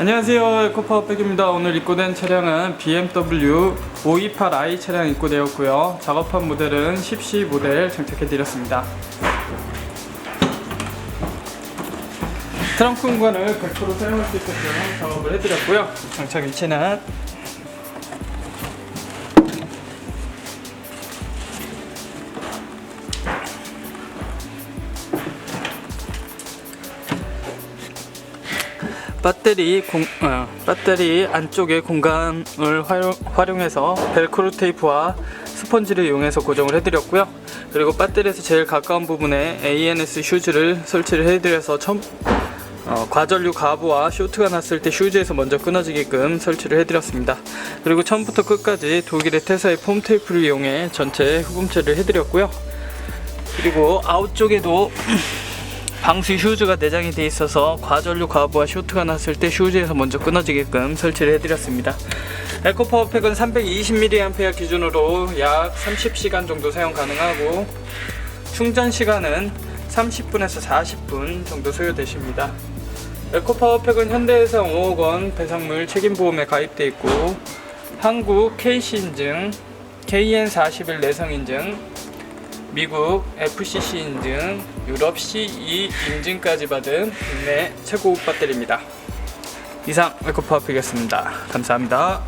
안녕하세요. 에코파워백입니다. 오늘 입고된 차량은 BMW 528i 차량 입고되었고요. 작업한 모델은 10C 모델 장착해 드렸습니다. 트렁크 공간을 100% 사용할 수 있게끔 작업을 해드렸고요. 장착 위치는 배터리 공, 어, 배터리 안쪽에 공간을 활용, 활용 해서 벨크로 테이프와 스펀지를 이용해서 고정을 해드렸고요. 그리고 배터리에서 제일 가까운 부분에 ANS 휴즈를 설치를 해드려서 첨, 어, 과전류 가부와 쇼트가 났을 때 휴즈에서 먼저 끊어지게끔 설치를 해드렸습니다. 그리고 처음부터 끝까지 독일의 테사의 폼 테이프를 이용해 전체 흡음체를 해드렸고요. 그리고 아웃 쪽에도 방수 휴즈가 내장이 돼 있어서 과전류 가부와 쇼트가 났을 때 휴즈에서 먼저 끊어지게끔 설치를 해드렸습니다. 에코 파워팩은 320mAh 기준으로 약 30시간 정도 사용 가능하고 충전 시간은 30분에서 40분 정도 소요되십니다. 에코 파워팩은 현대해상 5억 원 배상물 책임보험에 가입돼 있고 한국 KC 인증, KN41 내성 인증, 미국 FCC 인증, 유럽 CE 인증까지 받은 국내 최고급 배터리입니다. 이상 에코파워픽이었습니다. 감사합니다.